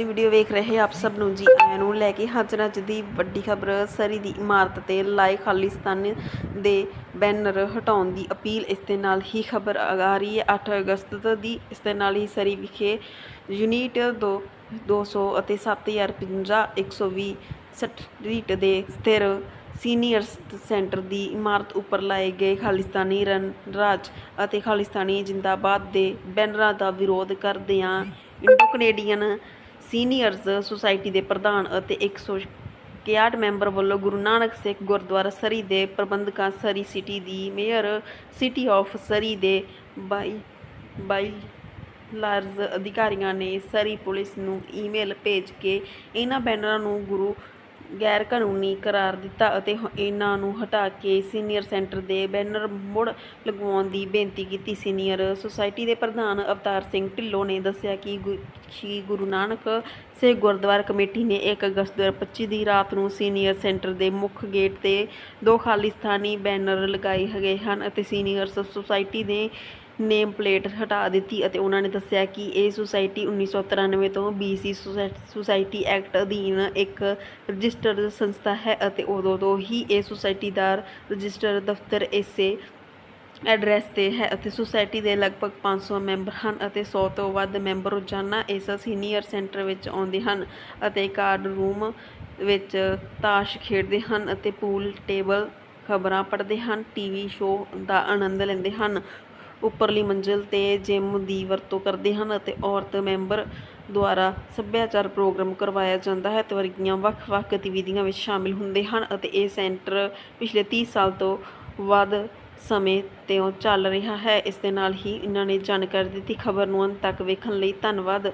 ਜੀ ਵੀਡੀਓ ਵੇਖ ਰਹੇ ਆਪ ਸਭ ਨੂੰ ਜੀ ਆਇਆਂ ਨੂੰ ਲੈ ਕੇ ਹਾਜ਼ਰ ਅੱਜ ਦੀ ਵੱਡੀ ਖਬਰ। ਸਰੀ ਦੀ ਇਮਾਰਤ ਤੇ ਲਾਏ ਖਾਲਿਸਤਾਨ ਦੇ ਬੈਨਰ ਹਟਾਉਣ ਦੀ ਅਪੀਲ, ਇਸ ਦੇ ਨਾਲ ਹੀ ਖਬਰ ਆ ਰਹੀ ਹੈ। 8 ਅਗਸਤ ਦੀ ਇਸ ਦੇ ਨਾਲ ਹੀ ਸਰੀ ਵਿਖੇ ਯੂਨਿਟ 2 200 ਅਤੇ 7050 120 ਸਟਰੀਟ ਦੇ ਸਥਿਰ ਸੀਨੀਅਰ ਸੈਂਟਰ ਦੀ ਇਮਾਰਤ ਉੱਪਰ ਲਾਏ ਗਏ ਖਾਲਿਸਤਾਨੀ ਰਨ ਰਾਜ ਅਤੇ ਖਾਲਿਸਤਾਨੀ ਜਿੰਦਾਬਾਦ ਦੇ ਬੈਨਰਾਂ ਦਾ ਵਿਰੋਧ ਕਰਦਿਆਂ ਇੰਡੋ ਕੈਨੇਡੀਅਨ ਸੀਨੀਅਰਜ਼ ਸੁਸਾਇਟੀ ਦੇ ਪ੍ਰਧਾਨ ਅਤੇ 161 ਮੈਂਬਰ ਵੱਲੋਂ ਗੁਰੂ ਨਾਨਕ ਸਿੱਖ ਗੁਰਦੁਆਰਾ ਸਰੀ ਦੇ ਪ੍ਰਬੰਧਕਾਂ ਸਰੀ ਸਿਟੀ ਦੀ ਮੇਅਰ, ਸਿਟੀ ਆਫ ਸਰੀ ਦੇ ਬਾਈ ਬਾਈ ਲਾਰਜ਼ ਅਧਿਕਾਰੀਆਂ ਨੇ ਸਰੀ ਪੁਲਿਸ ਨੂੰ ਈਮੇਲ ਭੇਜ ਕੇ ਇਹਨਾਂ ਬੈਨਰਾਂ ਨੂੰ ਗੁਰੂ ਗੈਰ ਕਾਨੂੰਨੀ ਕਰਾਰ ਦਿੱਤਾ ਅਤੇ ਹ- ਇਹਨਾਂ ਨੂੰ ਹਟਾ ਕੇ ਸੀਨੀਅਰ ਸੈਂਟਰ ਦੇ ਬੈਨਰ ਮੁੜ ਲਗਵਾਉਣ ਦੀ ਬੇਨਤੀ ਕੀਤੀ। ਸੀਨੀਅਰ ਸੁਸਾਇਟੀ ਦੇ ਪ੍ਰਧਾਨ ਅਵਤਾਰ ਸਿੰਘ ਢਿੱਲੋਂ ਨੇ ਦੱਸਿਆ ਕਿ ਗੁ- ਸ਼੍ਰੀ ਗੁਰੂ ਨਾਨਕ ਸੇ ਗੁਰਦੁਆਰਾ ਕਮੇਟੀ ਨੇ 1 ਅਗਸਤ 2025 ਦੀ ਰਾਤ ਨੂੰ ਸੀਨੀਅਰ ਸੈਂਟਰ ਦੇ ਮੁੱਖ ਗੇਟ ਤੇ ਦੋ ਖਾਲਿਸਤਾਨੀ ਬੈਨਰ ਲਗਾਏ ਗਏ ਹਨ ਅਤੇ ਸੀਨੀਅਰ ਸੁਸਾਇਟੀ ਦੇ ਨੇਮ ਪਲੇਟ ਹਟਾ ਦਿੱਤੀ ਅਤੇ ਉਹਨਾਂ ਨੇ ਦੱਸਿਆ ਕਿ ਇਹ ਸੁਸਾਇਟੀ 1993 ਤੋਂ BC ਸੁਸਾਇਟੀ ਐਕਟ ਅਧੀਨ ਇੱਕ ਰਜਿਸਟਰਡ ਸੰਸਥਾ ਹੈ ਅਤੇ ਉਦੋਂ ਤੋਂ ਹੀ ਇਹ ਸੁਸਾਇਟੀ ਦਾ ਰਜਿਸਟਰ ਦਫ਼ਤਰ ਇਸੇ ਐਡਰੈਸ ਤੇ ਹੈ ਅਤੇ ਸੁਸਾਇਟੀ ਦੇ ਲਗਭਗ 500 ਮੈਂਬਰ ਹਨ ਅਤੇ 100 ਤੋਂ ਵੱਧ ਮੈਂਬਰ ਰੋਜ਼ਾਨਾ ਇਸ ਸੀਨੀਅਰ ਸੈਂਟਰ ਵਿੱਚ ਆਉਂਦੇ ਹਨ ਅਤੇ ਕਾਰਡ ਰੂਮ ਵਿੱਚ ਤਾਸ਼ ਖੇਡਦੇ ਹਨ ਅਤੇ ਪੂਲ ਟੇਬਲ ਖਬਰਾਂ ਪੜ੍ਹਦੇ ਹਨ ਟੀਵੀ ਸ਼ੋਅ ਦਾ ਆਨੰਦ ਲੈਂਦੇ ਹਨ। ਉੱਪਰਲੀ ਮੰਜ਼ਿਲ ਤੇ ਜਿਮ ਦੀ ਵਰਤੋਂ ਕਰਦੇ ਹਨ ਅਤੇ ਔਰਤ ਮੈਂਬਰ ਦੁਆਰਾ ਸੱਭਿਆਚਾਰ ਪ੍ਰੋਗਰਾਮ ਕਰਵਾਇਆ ਜਾਂਦਾ ਹੈ। ਤੇ ਵਰਗੀਆਂ ਵੱਖ-ਵੱਖ ਗਤੀਵਿਧੀਆਂ ਵਿੱਚ ਸ਼ਾਮਿਲ ਹੁੰਦੇ ਹਨ ਅਤੇ ਇਹ ਸੈਂਟਰ ਪਿਛਲੇ 30 ਸਾਲ ਤੋਂ ਵੱਧ ਸਮੇਂ ਤੋਂ ਚੱਲ ਰਿਹਾ ਹੈ। ਇਸ ਦੇ ਨਾਲ ਹੀ ਇਹਨਾਂ ਨੇ ਜਾਣਕਾਰੀ ਦਿੱਤੀ। ਖਬਰ ਨੂੰ ਅੰਤ ਤੱਕ ਵੇਖਣ ਲਈ ਧੰਨਵਾਦ।